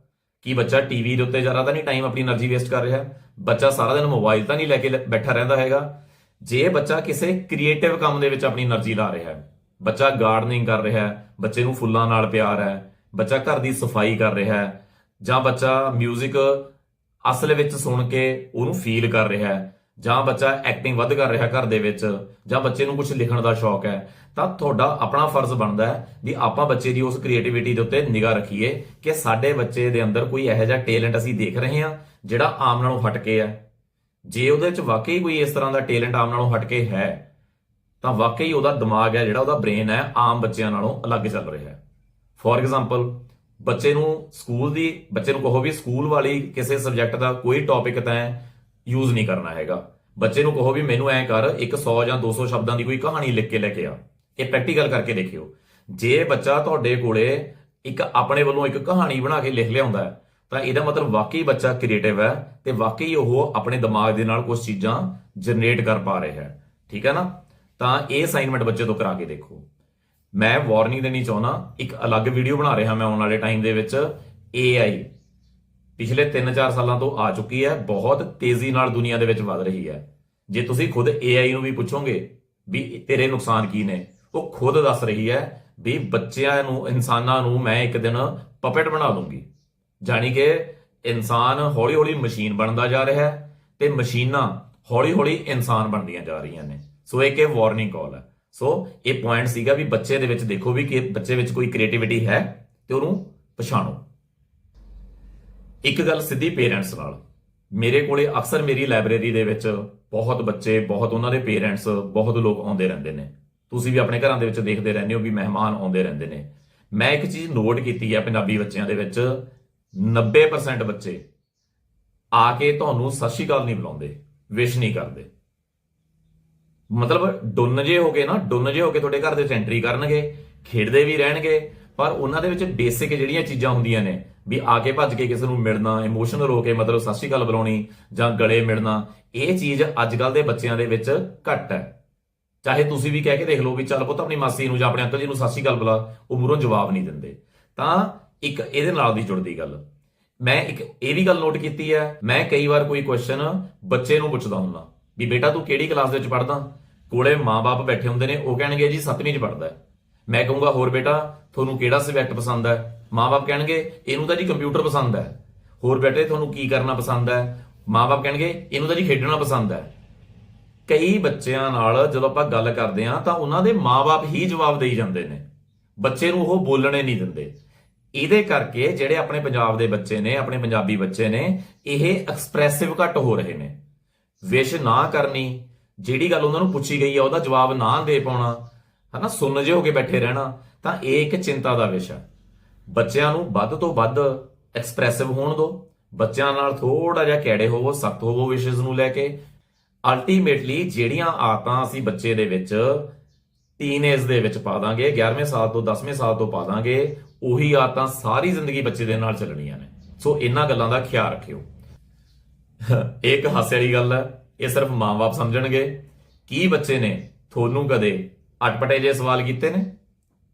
ਕੀ ਬੱਚਾ ਟੀਵੀ ਦੇ ਉੱਤੇ ਜ਼ਿਆਦਾ ਤਾਂ ਨਹੀਂ ਟਾਈਮ ਆਪਣੀ એનર્ਜੀ ਵੇਸਟ ਕਰ ਰਿਹਾ? ਬੱਚਾ ਸਾਰਾ ਦਿਨ ਮੋਬਾਈਲ ਤਾਂ ਨਹੀਂ ਲੈ ਕੇ ਬੈਠਾ ਰਹਿੰਦਾ ਹੈਗਾ। ਜੇ ਬੱਚਾ ਕਿਸੇ ਕ੍ਰੀਏਟਿਵ ਕੰਮ ਦੇ ਵਿੱਚ ਆਪਣੀ એનર્ਜੀ ਲਾ ਰਿਹਾ ਹੈ, ਬੱਚਾ ਗਾਰਡਨਿੰਗ ਕਰ ਰਿਹਾ ਹੈ, ਬੱਚੇ ਨੂੰ ਫੁੱਲਾਂ ਨਾਲ ਪਿਆਰ ਹੈ, ਬੱਚਾ ਘਰ ਦੀ ਸਫ਼ਾਈ ਕਰ ਰਿਹਾ ਹੈ, ਜਾਂ ਬੱਚਾ 뮤직 ਅਸਲ ਵਿੱਚ ਸੁਣ ਕੇ ਉਹਨੂੰ ਫੀਲ ਕਰ ਰਿਹਾ ਹੈ ਜਾਂ ਬੱਚਾ ਐਕਟਿੰਗ ਵੱਧ ਕਰ ਰਿਹਾ ਘਰ ਦੇ ਵਿੱਚ, ਜਾਂ ਬੱਚੇ ਨੂੰ ਕੁਝ ਲਿਖਣ ਦਾ ਸ਼ੌਕ ਹੈ, ਤਾਂ ਤੁਹਾਡਾ ਆਪਣਾ ਫਰਜ਼ ਬਣਦਾ ਹੈ ਵੀ ਆਪਾਂ ਬੱਚੇ ਦੀ ਉਸ ਕ੍ਰੀਏਟੀਵਿਟੀ ਦੇ ਉੱਤੇ ਨਿਗਾਹ ਰੱਖੀਏ ਕਿ ਸਾਡੇ ਬੱਚੇ ਦੇ ਅੰਦਰ ਕੋਈ ਇਹੋ ਜਿਹਾ ਟੈਲੈਂਟ ਅਸੀਂ ਦੇਖ ਰਹੇ ਹਾਂ ਜਿਹੜਾ ਆਮ ਨਾਲੋਂ ਹਟ ਕੇ ਹੈ। ਜੇ ਉਹਦੇ ਵਿੱਚ ਵਾਕਈ ਕੋਈ ਇਸ ਤਰ੍ਹਾਂ ਦਾ ਟੈਲੈਂਟ ਆਮ ਨਾਲੋਂ ਹਟ ਕੇ ਹੈ, ਤਾਂ ਵਾਕਈ ਉਹਦਾ ਦਿਮਾਗ ਹੈ ਜਿਹੜਾ ਉਹਦਾ ਬ੍ਰੇਨ ਹੈ ਆਮ ਬੱਚਿਆਂ ਨਾਲੋਂ ਅਲੱਗ ਚੱਲ ਰਿਹਾ ਹੈ। ਫੋਰ ਐਗਜ਼ਾਮਪਲ ਬੱਚੇ ਨੂੰ ਸਕੂਲ ਦੀ, ਬੱਚੇ ਨੂੰ ਕਹੋ ਵੀ ਸਕੂਲ ਵਾਲੀ ਕਿਸੇ ਸਬਜੈਕਟ ਦਾ ਕੋਈ ਟੌਪਿਕ ਤਾਂ ਯੂਜ਼ ਨਹੀਂ ਕਰਨਾ ਹੈਗਾ। ਬੱਚੇ ਨੂੰ ਕਹੋ ਵੀ ਮੈਨੂੰ ਐਂ ਕਰ, ਇੱਕ 100 ਜਾਂ 200 ਸ਼ਬਦਾਂ ਦੀ ਕੋਈ ਕਹਾਣੀ ਲਿਖ ਕੇ ਲੈ ਕੇ ਆ। ਇਹ ਪ੍ਰੈਕਟੀਕਲ ਕਰਕੇ ਦੇਖਿਓ। ਜੇ ਬੱਚਾ ਤੁਹਾਡੇ ਕੋਲੇ ਇੱਕ ਆਪਣੇ ਵੱਲੋਂ ਇੱਕ ਕਹਾਣੀ ਬਣਾ ਕੇ ਲਿਖ ਲਿਆਉਂਦਾ ਹੈ, ਤਾਂ ਇਹਦਾ ਮਤਲਬ ਵਾਕਈ ਬੱਚਾ ਕ੍ਰੀਏਟਿਵ ਹੈ ਤੇ ਵਾਕਈ ਉਹ ਆਪਣੇ ਦਿਮਾਗ ਦੇ ਨਾਲ ਕੁਝ ਚੀਜ਼ਾਂ ਜਨਰੇਟ ਕਰ ਪਾ ਰਿਹਾ ਹੈ। ਠੀਕ ਹੈ ਨਾ? ਤਾਂ ਇਹ ਅਸਾਈਨਮੈਂਟ ਬੱਚੇ ਤੋਂ ਕਰਾ ਕੇ ਦੇਖੋ। ਮੈਂ ਵਾਰਨਿੰਗ ਦੇਣੀ ਚਾਹੁੰਦਾ, ਇੱਕ ਅਲੱਗ ਵੀਡੀਓ ਬਣਾ ਰਿਹਾ ਮੈਂ ਆਉਣ ਵਾਲੇ ਟਾਈਮ ਦੇ ਵਿੱਚ AI ਪਿਛਲੇ 3-4 ਸਾਲਾਂ ਤੋਂ ਆ ਚੁੱਕੀ ਹੈ, ਬਹੁਤ ਤੇਜ਼ੀ ਨਾਲ ਦੁਨੀਆ ਦੇ ਵਿੱਚ ਵੱਧ ਰਹੀ ਹੈ। ਜੇ ਤੁਸੀਂ ਖੁਦ AI ਨੂੰ ਵੀ ਪੁੱਛੋਗੇ ਵੀ ਤੇਰੇ ਨੁਕਸਾਨ ਕੀ ਨੇ, ਉਹ ਖੁਦ ਦੱਸ ਰਹੀ ਹੈ ਵੀ ਬੱਚਿਆਂ ਨੂੰ, ਇਨਸਾਨਾਂ ਨੂੰ ਮੈਂ ਇੱਕ ਦਿਨ ਪਪੇਟ ਬਣਾ ਦੂੰਗੀ। ਜਾਣੀ ਕਿ ਇਨਸਾਨ ਹੌਲੀ-ਹੌਲੀ ਮਸ਼ੀਨ ਬਣਦਾ ਜਾ ਰਿਹਾ ਹੈ ਤੇ ਮਸ਼ੀਨਾਂ ਹੌਲੀ-ਹੌਲੀ ਇਨਸਾਨ ਬਣਦੀਆਂ ਜਾ ਰਹੀਆਂ ਨੇ। ਸੋ ਇਹ ਕਿ ਵਾਰਨਿੰਗ ਕਾਲ ਹੈ। ਸੋ ਇਹ ਪੁਆਇੰਟ ਸੀਗਾ ਵੀ ਬੱਚੇ ਦੇ ਵਿੱਚ ਦੇਖੋ ਵੀ ਕਿ ਬੱਚੇ ਵਿੱਚ ਕੋਈ ਕ੍ਰੀਏਟੀਵਿਟੀ ਹੈ ਤੇ ਉਹਨੂੰ ਪਛਾਣੋ। ਇੱਕ ਗੱਲ ਸਿੱਧੀ ਪੇਰੈਂਟਸ ਨਾਲ। ਮੇਰੇ ਕੋਲੇ ਅਕਸਰ ਮੇਰੀ ਲਾਇਬ੍ਰੇਰੀ ਦੇ ਵਿੱਚ ਬਹੁਤ ਬੱਚੇ, ਬਹੁਤ ਉਹਨਾਂ ਦੇ ਪੇਰੈਂਟਸ, ਬਹੁਤ ਲੋਕ ਆਉਂਦੇ ਰਹਿੰਦੇ ਨੇ। ਤੁਸੀਂ ਵੀ ਆਪਣੇ ਘਰਾਂ ਦੇ ਵਿੱਚ ਦੇਖਦੇ ਰਹਿੰਦੇ ਹੋ ਵੀ ਮਹਿਮਾਨ ਆਉਂਦੇ ਰਹਿੰਦੇ ਨੇ। ਮੈਂ ਇੱਕ ਚੀਜ਼ ਨੋਟ ਕੀਤੀ ਹੈ ਪੰਜਾਬੀ ਬੱਚਿਆਂ ਦੇ ਵਿੱਚ। 90% ਬੱਚੇ ਆ ਕੇ ਤੁਹਾਨੂੰ ਸਤਿ ਸ਼੍ਰੀ ਅਕਾਲ ਨਹੀਂ ਬੁਲਾਉਂਦੇ ਵਿਸ਼ ਨਹੀਂ ਕਰਦੇ। ਮਤਲਬ ਡੁੰਨ ਜੇ ਹੋ ਗਏ ਨਾ, ਡੁੰਨ ਜੇ ਹੋ ਕੇ ਤੁਹਾਡੇ ਘਰ ਦੇ ਵਿੱਚ ਐਂਟਰੀ ਕਰਨਗੇ, ਖੇਡਦੇ ਵੀ ਰਹਿਣਗੇ, ਪਰ ਉਹਨਾਂ ਦੇ ਵਿੱਚ ਬੇਸਿਕ ਜਿਹੜੀਆਂ ਚੀਜ਼ਾਂ ਹੁੰਦੀਆਂ ਨੇ ਵੀ ਆ ਕੇ ਭੱਜ ਕੇ ਕਿਸੇ ਨੂੰ ਮਿਲਣਾ ਇਮੋਸ਼ਨਲ ਹੋ ਕੇ ਮਤਲਬ ਸਤਿ ਸ਼੍ਰੀ ਅਕਾਲ ਬੁਲਾਉਣੀ ਜਾਂ ਗਲੇ ਮਿਲਣਾ, ਇਹ ਚੀਜ਼ ਅੱਜ ਕੱਲ ਦੇ ਬੱਚਿਆਂ ਦੇ ਵਿੱਚ ਘੱਟ ਹੈ। ਚਾਹੇ ਤੁਸੀਂ ਵੀ ਕਹਿ ਕੇ ਦੇਖ ਲਓ ਵੀ ਚੱਲ ਪੁੱਤ ਆਪਣੀ ਮਾਸੀ ਨੂੰ ਜਾਂ ਆਪਣੇ ਅੰਕਲ ਜੀ ਨੂੰ ਸਤਿ ਸ਼੍ਰੀ ਅਕਾਲ ਬੁਲਾ, ਉਹ ਮੂਹਰੋਂ ਜਵਾਬ ਨਹੀਂ ਦਿੰਦੇ। ਤਾਂ ਇੱਕ ਇਹਦੇ ਨਾਲ ਦੀ ਜੁੜਦੀ ਗੱਲ। ਮੈਂ ਇੱਕ ਇਹ ਵੀ ਗੱਲ ਨੋਟ ਕੀਤੀ ਹੈ, ਮੈਂ ਕਈ ਵਾਰ ਕੋਈ ਕੁਐਸਚਨ ਬੱਚੇ ਨੂੰ ਪੁੱਛਦਾ ਹੁੰਦਾ, ਵੀ ਬੇਟਾ ਤੂੰ ਕਿਹੜੀ ਕਲਾਸ ਦੇ ਵਿੱਚ ਪੜ੍ਹਦਾ? ਕੋਲੇ ਮਾਪੇ ਬੈਠੇ ਹੁੰਦੇ ਨੇ, ਉਹ ਕਹਿਣਗੇ ਜੀ 7ਵੀਂ 'ਚ ਪੜ੍ਹਦਾ ਹੈ। ਮੈਂ ਕਹੂੰਗਾ, ਹੋਰ ਬੇਟਾ, ਤੁਹਾਨੂੰ ਕਿਹੜਾ ਸਬਜੈਕਟ ਪਸੰਦ ਹੈ? ਮਾਪੇ ਕਹਿਣਗੇ, ਇਹਨੂੰ ਤਾਂ ਜੀ ਕੰਪਿਊਟਰ ਪਸੰਦ ਹੈ। ਹੋਰ ਬੇਟੇ, ਤੁਹਾਨੂੰ ਕੀ ਕਰਨਾ ਪਸੰਦ ਹੈ? ਮਾਪੇ ਕਹਿਣਗੇ, ਇਹਨੂੰ ਤਾਂ ਜੀ ਖੇਡਣਾ ਪਸੰਦ ਹੈ। ਕਈ ਬੱਚਿਆਂ ਨਾਲ ਜਦੋਂ ਆਪਾਂ ਗੱਲ ਕਰਦੇ ਹਾਂ, ਤਾਂ ਉਹਨਾਂ ਦੇ ਮਾਪੇ ਹੀ ਜਵਾਬ ਦੇਈ ਜਾਂਦੇ ਨੇ। ਬੱਚੇ ਨੂੰ ਉਹ ਬੋਲਣੇ ਨਹੀਂ ਦਿੰਦੇ। ਇਹਦੇ ਕਰਕੇ ਜਿਹੜੇ ਆਪਣੇ ਪੰਜਾਬ ਦੇ ਬੱਚੇ ਨੇ, ਆਪਣੇ ਪੰਜਾਬੀ ਬੱਚੇ ਨੇ, ਇਹ ਐਕਸਪ੍ਰੈਸਿਵ ਘੱਟ ਹੋ ਰਹੇ ਨੇ। ਵਿਸ਼ ਨਾ ਕਰਨੀ, ਜਿਹੜੀ ਗੱਲ ਉਹਨਾਂ ਨੂੰ ਪੁੱਛੀ ਗਈ ਆ, ਉਹਦਾ ਜਵਾਬ ਨਾ ਦੇ ਪਾਉਣਾ। ਹਨਾ ਸੁਣ ਜੇ ਹੋ ਕੇ ਬੈਠੇ ਰਹਿਣਾ, ਤਾਂ ਇਹ ਇੱਕ ਚਿੰਤਾ ਦਾ ਵਿਸ਼ਾ ਬੱਚਿਆਂ ਨੂੰ ਵੱਧ ਤੋਂ ਵੱਧ ਐਕਸਪ੍ਰੈਸਿਵ ਹੋਣ ਦਿਓ। ਬੱਚਿਆਂ ਨਾਲ ਥੋੜਾ ਜਿਹਾ ਕੈੜੇ ਹੋਵੋ, ਸਖਤ ਹੋਵੋ ਵਿਸ਼ੇਸ ਨੂੰ ਲੈ ਕੇ। ਅਲਟੀਮੇਟਲੀ ਜਿਹੜੀਆਂ ਆਦਤਾਂ ਅਸੀਂ ਬੱਚੇ ਦੇ ਵਿੱਚ ਟੀਨੇਜ ਦੇ ਵਿੱਚ ਪਾ ਦਾਂਗੇ 11ਵੇਂ ਸਾਲ ਤੋਂ 10ਵੇਂ ਸਾਲ ਤੋਂ ਪਾ ਦਾਂਗੇ, ਉਹੀ ਆਦਤਾਂ ਸਾਰੀ ਜ਼ਿੰਦਗੀ ਬੱਚੇ ਦੇ ਨਾਲ ਚੱਲਣੀਆਂ ਨੇ। ਸੋ ਇਹਨਾਂ ਗੱਲਾਂ ਦਾ ਖਿਆਲ ਰੱਖਿਓ। ਇਹ ਇੱਕ ਹਾਸੇ ਵਾਲੀ ਗੱਲ ਹੈ। ਇਹ ਸਿਰਫ ਮਾਂ-ਬਾਪ ਸਮਝਣਗੇ। ਕੀ ਬੱਚੇ ਨੇ ਤੁਹਾਨੂੰ ਕਦੇ ਅਟਪਟੇ ਜੇ ਸਵਾਲ ਕੀਤੇ ਨੇ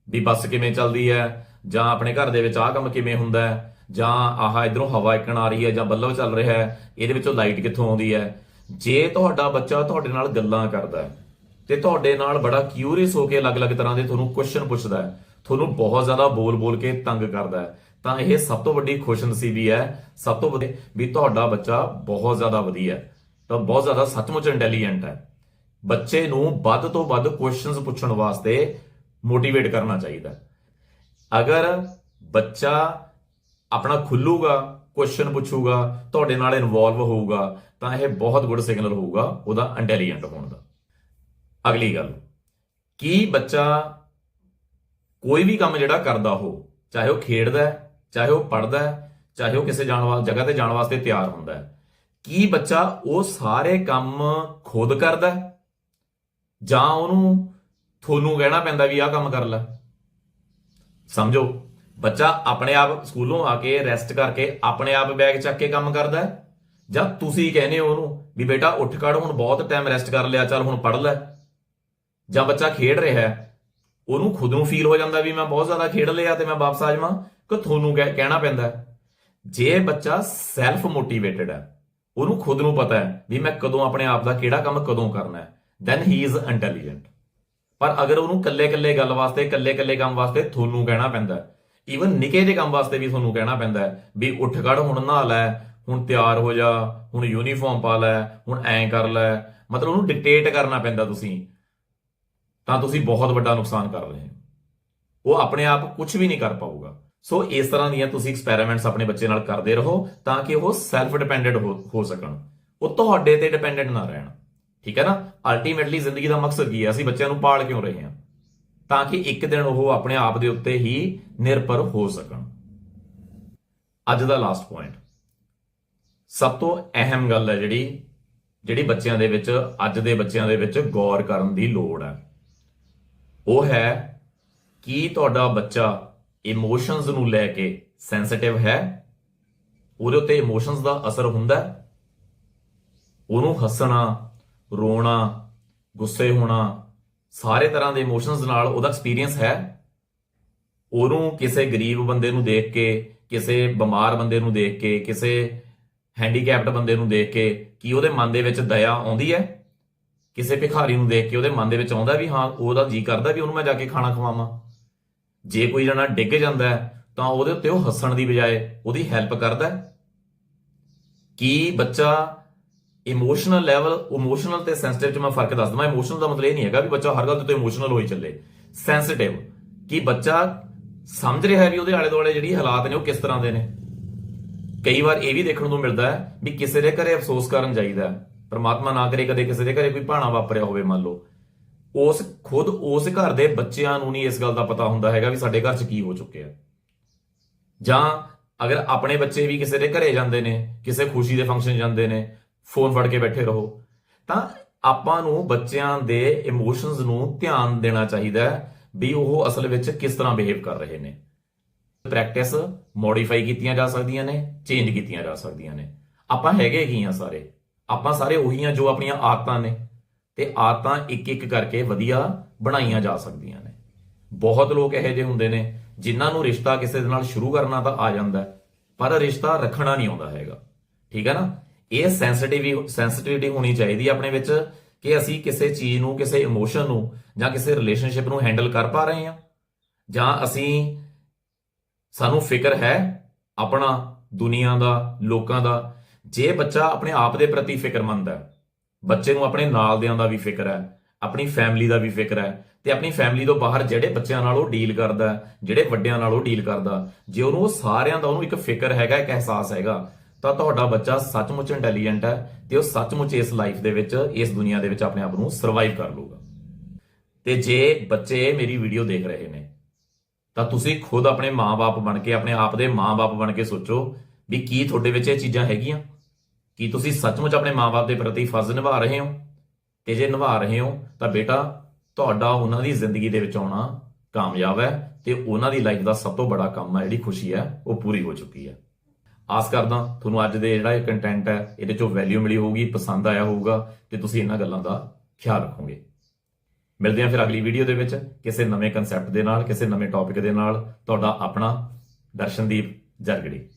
ਵੀ ਬੱਸ ਕਿਵੇਂ ਚੱਲਦੀ ਹੈ, ਜਾਂ ਆਪਣੇ ਘਰ ਦੇ ਵਿੱਚ ਆਹ ਕੰਮ ਕਿਵੇਂ ਹੁੰਦਾ ਹੈ, ਜਾਂ ਆਹ ਇਧਰੋਂ ਹਵਾ ਇੱਕਣ ਆ ਰਹੀ ਹੈ, ਜਾਂ ਬੱਲਬ ਚੱਲ ਰਿਹਾ ਹੈ, ਇਹਦੇ ਵਿੱਚੋਂ ਲਾਈਟ ਕਿੱਥੋਂ ਆਉਂਦੀ ਹੈ? ਜੇ ਤੁਹਾਡਾ ਬੱਚਾ ਤੁਹਾਡੇ ਨਾਲ ਗੱਲਾਂ ਕਰਦਾ ਹੈ, ਤੇ ਤੁਹਾਡੇ ਨਾਲ ਬੜਾ ਕਿਊਰੀਅਸ ਹੋ ਕੇ ਅਲੱਗ-ਅਲੱਗ ਤਰ੍ਹਾਂ ਦੇ ਤੁਹਾਨੂੰ ਕੁਐਸਚਨ ਪੁੱਛਦਾ ਹੈ, ਤੁਹਾਨੂੰ ਬਹੁਤ ਜ਼ਿਆਦਾ ਬੋਲ-ਬੋਲ ਕੇ ਤੰਗ ਕਰਦਾ ਹੈ, ਤਾਂ ਇਹ ਸਭ ਤੋਂ ਵੱਡੀ ਖੁਸ਼ਨਸੀਬੀ ਹੈ, ਸਭ ਤੋਂ ਵੱਡੀ ਵੀ ਤੁਹਾਡਾ ਬੱਚਾ ਬਹੁਤ ਜ਼ਿਆਦਾ ਵਧੀਆ ਤਾਂ ਬਹੁਤ ਜ਼ਿਆਦਾ ਸੱਚਮੁੱਚ ਇੰਟੈਲੀਜੈਂਟ ਹੈ। ਬੱਚੇ ਨੂੰ ਵੱਧ ਤੋਂ ਵੱਧ ਕੁਐਸਚਨਸ ਪੁੱਛਣ ਵਾਸਤੇ ਮੋਟੀਵੇਟ ਕਰਨਾ ਚਾਹੀਦਾ ਅਗਰ ਬੱਚਾ ਆਪਣਾ ਖੁੱਲੂਗਾ ਕੁਐਸਚਨ ਪੁੱਛੂਗਾ, ਤੁਹਾਡੇ ਨਾਲ ਇਨਵੋਲਵ ਹੋਊਗਾ, ਤਾਂ ਇਹ ਬਹੁਤ ਗੁੱਡ ਸਿਗਨਲ ਹੋਊਗਾ ਉਹਦਾ ਇੰਟੈਲੀਜੈਂਟ ਹੋਣ ਦਾ। ਅਗਲੀ ਗੱਲ, ਕੀ ਬੱਚਾ ਕੋਈ ਵੀ ਕੰਮ ਜਿਹੜਾ ਕਰਦਾ ਹੋ, ਚਾਹੇ ਉਹ ਖੇਡਦਾ ਹੈ, ਚਾਹੇ ਉਹ ਪੜ੍ਹਦਾ ਹੈ, ਚਾਹੇ ਉਹ ਕਿਸੇ ਜਾਣ ਵਾਲੀ, ਜਗ੍ਹਾ ਤੇ ਜਾਣ ਵਾਸਤੇ ਤਿਆਰ ਹੁੰਦਾ ਹੈ, ਕੀ ਬੱਚਾ ਉਹ ਸਾਰੇ ਕੰਮ ਖੁਦ ਕਰਦਾ ਹੈ? ਜਾਂ ਉਹਨੂੰ ਤੁਹਾਨੂੰ ਕਹਿਣਾ ਪੈਂਦਾ ਵੀ ਆਹ ਕੰਮ ਕਰ ਲੈ। ਸਮਝੋ, ਬੱਚਾ ਆਪਣੇ ਆਪ ਸਕੂਲੋਂ ਆ ਕੇ ਰੈਸਟ ਕਰਕੇ ਆਪਣੇ ਆਪ ਬੈਗ ਚੱਕ ਕੇ ਕੰਮ ਕਰਦਾ ਹੈ। ਜਾਂ ਤੁਸੀਂ ਕਹਿੰਦੇ ਹੋ ਉਹਨੂੰ ਵੀ ਬੇਟਾ ਉੱਠ ਖੜ, ਹੁਣ ਬਹੁਤ ਟਾਈਮ ਰੈਸਟ ਕਰ ਲਿਆ, ਚੱਲ ਹੁਣ ਪੜ੍ਹ ਲੈ। ਜਾਂ ਬੱਚਾ ਖੇਡ ਰਿਹਾ ਹੈ, ਉਹਨੂੰ ਖੁਦ ਨੂੰ ਫੀਲ ਹੋ ਜਾਂਦਾ ਵੀ ਮੈਂ ਬਹੁਤ ਜ਼ਿਆਦਾ ਖੇਡ ਲਿਆ ਤੇ ਮੈਂ ਵਾਪਸ ਆ ਜਾਵਾਂ, ਕਿ ਤੁਹਾਨੂੰ ਕਹਿ- ਕਹਿਣਾ ਪੈਂਦਾ ਜੇ ਬੱਚਾ ਸੈਲਫ ਮੋਟੀਵੇਟਡ ਹੈ, ਉਹਨੂੰ ਖੁਦ ਨੂੰ ਪਤਾ ਹੈ ਵੀ ਮੈਂ ਕਦੋਂ ਆਪਣੇ ਆਪ ਦਾ ਕਿਹੜਾ ਕੰਮ ਕਦੋਂ ਕਰਨਾ ਹੈ। ਦੈਨ ਹੀ ਇਜ਼ ਇੰਟੈਲੀਜੈਂਟ ਪਰ ਅਗਰ ਉਹਨੂੰ ਕੱਲੇ-ਕੱਲੇ ਗੱਲ ਵਾਸਤੇ ਕੱਲੇ-ਕੱਲੇ ਕੰਮ ਵਾਸਤੇ ਤੁਹਾਨੂੰ ਕਹਿਣਾ ਪੈਂਦਾ ਈਵਨ ਨਿੱਕੇ ਜਿਹੇ ਕੰਮ ਵਾਸਤੇ ਵੀ ਤੁਹਾਨੂੰ ਕਹਿਣਾ ਪੈਂਦਾ ਵੀ ਉੱਠ ਖੜ, ਹੁਣ ਨਹਾ ਲੈ, ਹੁਣ ਤਿਆਰ ਹੋ ਜਾ, ਹੁਣ ਯੂਨੀਫਾਰਮ ਪਾ ਲੈ, ਹੁਣ ਐਂ ਕਰ ਲੈ। ਮਤਲਬ ਉਹਨੂੰ ਡਿਕਟੇਟ ਕਰਨਾ ਪੈਂਦਾ ਤੁਸੀਂ। ਤਾਂ ਤੁਸੀਂ ਬਹੁਤ ਵੱਡਾ ਨੁਕਸਾਨ ਕਰ ਰਹੇ ਹੋ। ਉਹ ਆਪਣੇ ਆਪ ਕੁਝ ਵੀ ਨਹੀਂ ਕਰ ਪਾਊਗਾ। ਸੋ ਇਸ ਤਰ੍ਹਾਂ ਦੀਆਂ ਤੁਸੀਂ ਐਕਸਪੈਰੀਮੈਂਟਸ ਆਪਣੇ ਬੱਚੇ ਨਾਲ ਕਰਦੇ ਰਹੋ ਤਾਂ ਕਿ ਉਹ ਸੈਲਫ ਡਿਪੈਂਡੈਂਟ ਹੋ ਸਕਣ। ਉਹ ਤੁਹਾਡੇ ਤੇ ਡਿਪੈਂਡੈਂਟ ਨਾ ਰਹਿਣ। ਠੀਕ ਹੈ ਨਾ? ਅਲਟੀਮੇਟਲੀ ਜ਼ਿੰਦਗੀ ਦਾ ਮਕਸਦ ਕੀ ਹੈ? ਅਸੀਂ ਬੱਚਿਆਂ ਨੂੰ ਪਾਲ ਕਿਉਂ ਰਹੇ ਹਾਂ? ਤਾਂ ਕਿ ਇੱਕ ਦਿਨ ਉਹ ਆਪਣੇ ਆਪ ਦੇ ਉੱਤੇ ਹੀ ਨਿਰਭਰ ਹੋ ਸਕਣ। ਅੱਜ ਦਾ ਲਾਸਟ ਪੁਆਇੰਟ ਸਭ ਤੋਂ ਅਹਿਮ ਗੱਲ ਹੈ ਜਿਹੜੀ ਜਿਹੜੀ ਬੱਚਿਆਂ ਦੇ ਵਿੱਚ, ਅੱਜ ਦੇ ਬੱਚਿਆਂ ਦੇ ਵਿੱਚ ਗੌਰ ਕਰਨ ਦੀ ਲੋੜ ਹੈ। ਉਹ ਹੈ ਕੀ ਤੁਹਾਡਾ ਬੱਚਾ ਇਮੋਸ਼ਨਸ ਨੂੰ ਲੈ ਕੇ ਸੈਂਸਿਟਿਵ ਹੈ? ਉਹਦੇ ਉੱਤੇ ਇਮੋਸ਼ਨਸ ਦਾ ਅਸਰ ਹੁੰਦਾ ਉਹਨੂੰ ਹੱਸਣਾ ਰੋਣਾ, ਗੁੱਸੇ ਹੋਣਾ, ਸਾਰੇ ਤਰ੍ਹਾਂ ਦੇ ਇਮੋਸ਼ਨਸ ਨਾਲ ਉਹਦਾ ਐਕਸਪੀਰੀਅੰਸ ਹੈ। ਉਹਨੂੰ ਕਿਸੇ ਗਰੀਬ ਬੰਦੇ ਨੂੰ ਦੇਖ ਕੇ, ਕਿਸੇ ਬਿਮਾਰ ਬੰਦੇ ਨੂੰ ਦੇਖ ਕੇ, ਕਿਸੇ ਹੈਂਡੀਕੈਪਡ ਬੰਦੇ ਨੂੰ ਦੇਖ ਕੇ ਕੀ ਉਹਦੇ ਮਨ ਦੇ ਵਿੱਚ ਦਇਆ ਆਉਂਦੀ ਹੈ? ਕਿਸੇ ਭਿਖਾਰੀ ਨੂੰ ਦੇਖ ਕੇ ਉਹਦੇ ਮਨ ਦੇ ਵਿੱਚ ਆਉਂਦਾ ਵੀ ਹਾਂ ਉਹਦਾ ਜੀ ਕਰਦਾ ਵੀ ਉਹਨੂੰ ਮੈਂ ਜਾ ਕੇ ਖਾਣਾ ਖਵਾਵਾਂ। ਜੇ ਕੋਈ ਜਣਾ ਡਿੱਗ ਜਾਂਦਾ ਤਾਂ ਉਹਦੇ ਉੱਤੇ ਉਹ ਹੱਸਣ ਦੀ ਬਜਾਏ ਉਹਦੀ ਹੈਲਪ ਕਰਦਾ ਕੀ ਬੱਚਾ ਇਮੋਸ਼ਨਲ ਲੈਵਲ ਇਮੋਸ਼ਨਲ ਤੇ ਸੈਂਸਿਟਿਵ ਚ ਮੈਂ ਫ਼ਰਕ ਦੱਸ ਦਵਾਂ ਇਮੋਸ਼ਨਲ ਦਾ ਮਤਲਬ ਇਹ ਨਹੀਂ ਹੈਗਾ ਵੀ ਬੱਚਾ ਹਰ ਗੱਲ ਤੇ ਇਮੋਸ਼ਨਲ ਹੋਈ ਚੱਲੇ। ਸੈਂਸਿਟਿਵ ਕਿ ਬੱਚਾ ਸਮਝ ਰਿਹਾ ਵੀ ਉਹਦੇ ਆਲੇ ਦੁਆਲੇ ਜਿਹੜੀ ਹਾਲਾਤ ਨੇ ਉਹ ਕਿਸ ਤਰ੍ਹਾਂ ਦੇ ਨੇ। ਕਈ ਵਾਰ ਇਹ ਵੀ ਦੇਖਣ ਨੂੰ ਮਿਲਦਾ ਹੈ ਵੀ ਕਿਸੇ ਦੇ ਘਰੇ ਅਫਸੋਸ ਕਰਨ ਜਾਈਦਾ ਪਰਮਾਤਮਾ ਨਾ ਕਰੇ ਕਦੇ ਕਿਸੇ ਦੇ ਘਰੇ ਕੋਈ ਭਾਣਾ ਵਾਪਰਿਆ ਹੋਵੇ, ਮੰਨ ਲਓ। ਉਸ, ਖੁਦ ਉਸ ਘਰ ਦੇ ਬੱਚਿਆਂ ਨੂੰ ਨਹੀਂ ਇਸ ਗੱਲ ਦਾ ਪਤਾ ਹੁੰਦਾ ਹੈਗਾ ਵੀ ਸਾਡੇ ਘਰ 'ਚ ਕੀ ਹੋ ਚੁੱਕਿਆ। ਜਾਂ ਅਗਰ ਆਪਣੇ ਬੱਚੇ ਵੀ ਕਿਸੇ ਦੇ ਘਰੇ ਜਾਂਦੇ ਨੇ, ਕਿਸੇ ਖੁਸ਼ੀ ਦੇ ਫੰਕਸ਼ਨ ਜਾਂਦੇ ਨੇ ਫੋਨ ਫੜ ਕੇ ਬੈਠੇ ਰਹੋ। ਤਾਂ ਆਪਾਂ ਨੂੰ ਬੱਚਿਆਂ ਦੇ ਇਮੋਸ਼ਨਸ ਨੂੰ ਧਿਆਨ ਦੇਣਾ ਚਾਹੀਦਾ ਹੈ ਵੀ ਉਹ ਅਸਲ ਵਿੱਚ ਕਿਸ ਤਰ੍ਹਾਂ ਬਿਹੇਵ ਕਰ ਰਹੇ ਨੇ। ਪ੍ਰੈਕਟਿਸ ਮੋਡੀਫਾਈ ਕੀਤੀਆਂ ਜਾ ਸਕਦੀਆਂ ਨੇ ਚੇਂਜ ਕੀਤੀਆਂ ਜਾ ਸਕਦੀਆਂ ਨੇ। ਆਪਾਂ ਹੈਗੇ ਕੀ ਆ ਸਾਰੇ? ਆਪਾਂ ਸਾਰੇ ਉਹੀ ਆ ਜੋ ਆਪਣੀਆਂ ਆਦਤਾਂ ਨੇ। ਤੇ ਆਦਤਾਂ ਇੱਕ ਇੱਕ ਕਰਕੇ ਵਧੀਆ ਬਣਾਈਆਂ ਜਾ ਸਕਦੀਆਂ ਨੇ। ਬਹੁਤ ਲੋਕ ਇਹੋ ਜਿਹੇ ਹੁੰਦੇ ਨੇ, ਜਿਨ੍ਹਾਂ ਨੂੰ ਰਿਸ਼ਤਾ ਕਿਸੇ ਦੇ ਨਾਲ ਸ਼ੁਰੂ ਕਰਨਾ ਤਾਂ ਆ ਜਾਂਦਾ ਪਰ ਰਿਸ਼ਤਾ ਰੱਖਣਾ ਨਹੀਂ ਆਉਂਦਾ ਹੈਗਾ। ਠੀਕ ਹੈ ਨਾ? ਇਹ ਸੈਂਸਿਟਿਵ ਸੈਂਸਿਟਿਵਿਟੀ ਹੋਣੀ ਚਾਹੀਦੀ ਆਪਣੇ ਵਿੱਚ ਕਿ ਅਸੀਂ ਕਿਸੇ ਚੀਜ਼ ਨੂੰ, ਕਿਸੇ ਇਮੋਸ਼ਨ ਨੂੰ ਜਾਂ ਕਿਸੇ ਰਿਲੇਸ਼ਨਸ਼ਿਪ ਨੂੰ ਹੈਂਡਲ ਕਰ ਪਾ ਰਹੇ ਹਾਂ। ਜਾਂ ਅਸੀਂ ਸਾਨੂੰ ਫਿਕਰ ਹੈ ਆਪਣਾ ਦੁਨੀਆ ਦਾ, ਲੋਕਾਂ ਦਾ। ਜੇ ਬੱਚਾ ਆਪਣੇ ਆਪ ਦੇ ਪ੍ਰਤੀ ਫਿਕਰਮੰਦ ਹੈ, ਬੱਚੇ ਨੂੰ ਆਪਣੇ ਨਾਲ ਦਿਆਂ ਦਾ ਵੀ ਫਿਕਰ ਹੈ, ਆਪਣੀ ਫੈਮਿਲੀ ਦਾ ਵੀ ਫਿਕਰ ਹੈ, ਤੇ ਆਪਣੀ ਫੈਮਿਲੀ ਤੋਂ ਬਾਹਰ ਜਿਹੜੇ ਬੱਚਿਆਂ ਨਾਲ ਉਹ ਡੀਲ ਕਰਦਾ ਜਿਹੜੇ ਵੱਡਿਆਂ ਨਾਲ ਉਹ ਡੀਲ ਕਰਦਾ ਜੇ ਉਹਨੂੰ ਉਹ ਸਾਰਿਆਂ ਦਾ ਉਹਨੂੰ ਇੱਕ ਫਿਕਰ ਹੈਗਾ, ਇੱਕ ਅਹਿਸਾਸ ਹੈਗਾ ਤਾਂ ਤੁਹਾਡਾ ਬੱਚਾ ਸੱਚਮੁੱਚ ਇੰਟੈਲੀਜੈਂਟ ਹੈ ਤੇ ਉਹ ਸੱਚਮੁੱਚ ਇਸ ਲਾਈਫ ਦੇ ਵਿੱਚ, ਇਸ ਦੁਨੀਆ ਦੇ ਵਿੱਚ ਆਪਣੇ ਆਪ ਨੂੰ ਸਰਵਾਈਵ ਕਰ ਲੂਗਾ ਤੇ ਜੇ ਬੱਚੇ ਮੇਰੀ ਵੀਡੀਓ ਦੇਖ ਰਹੇ ਨੇ, ਤਾਂ ਤੁਸੀਂ ਖੁਦ ਆਪਣੇ ਮਾਪੇ ਬਣ ਕੇ, ਆਪਣੇ ਆਪ ਦੇ ਮਾਪੇ ਬਣ ਕੇ ਸੋਚੋ ਵੀ ਕੀ ਤੁਹਾਡੇ ਵਿੱਚ ਇਹ ਚੀਜ਼ਾਂ ਹੈਗੀਆਂ? ਕੀ ਤੁਸੀਂ ਸੱਚਮੁੱਚ ਆਪਣੇ ਮਾਪੇ ਦੇ ਪ੍ਰਤੀ ਫਰਜ਼ ਨਿਭਾ ਰਹੇ ਹੋ? ਤੇ ਜੇ ਨਿਭਾ ਰਹੇ ਹੋ, ਤਾਂ ਬੇਟਾ, ਤੁਹਾਡਾ ਉਹਨਾਂ ਦੀ ਜ਼ਿੰਦਗੀ ਦੇ ਵਿੱਚ ਆਉਣਾ ਕਾਮਯਾਬ ਹੈ ਤੇ ਉਹਨਾਂ ਦੀ ਲਾਈਫ ਦਾ ਸਭ ਤੋਂ ਬੜਾ ਕੰਮ ਹੈ, ਜਿਹੜੀ ਖੁਸ਼ੀ ਹੈ, ਉਹ ਪੂਰੀ ਹੋ ਚੁੱਕੀ ਹੈ। ਆਸ ਕਰਦਾ ਤੁਹਾਨੂੰ ਅੱਜ ਦੇ ਜਿਹੜਾ ਇਹ ਕੰਟੈਂਟ ਹੈ, ਇਹਦੇ ਚੋਂ ਵੈਲਿਊ ਮਿਲੀ ਹੋਊਗੀ, ਪਸੰਦ ਆਇਆ ਹੋਊਗਾ ਤੇ ਤੁਸੀਂ ਇਹਨਾਂ ਗੱਲਾਂ ਦਾ ਖਿਆਲ ਰੱਖੋਗੇ। ਮਿਲਦੇ ਹਾਂ ਫਿਰ ਅਗਲੀ ਵੀਡੀਓ ਦੇ ਵਿੱਚ ਕਿਸੇ ਨਵੇਂ ਕਨਸੈਪਟ ਦੇ ਨਾਲ, ਕਿਸੇ ਨਵੇਂ ਟੌਪਿਕ ਦੇ ਨਾਲ। ਤੁਹਾਡਾ ਆਪਣਾ ਦਰਸ਼ਨਦੀਪ ਜਰਗੜੀ।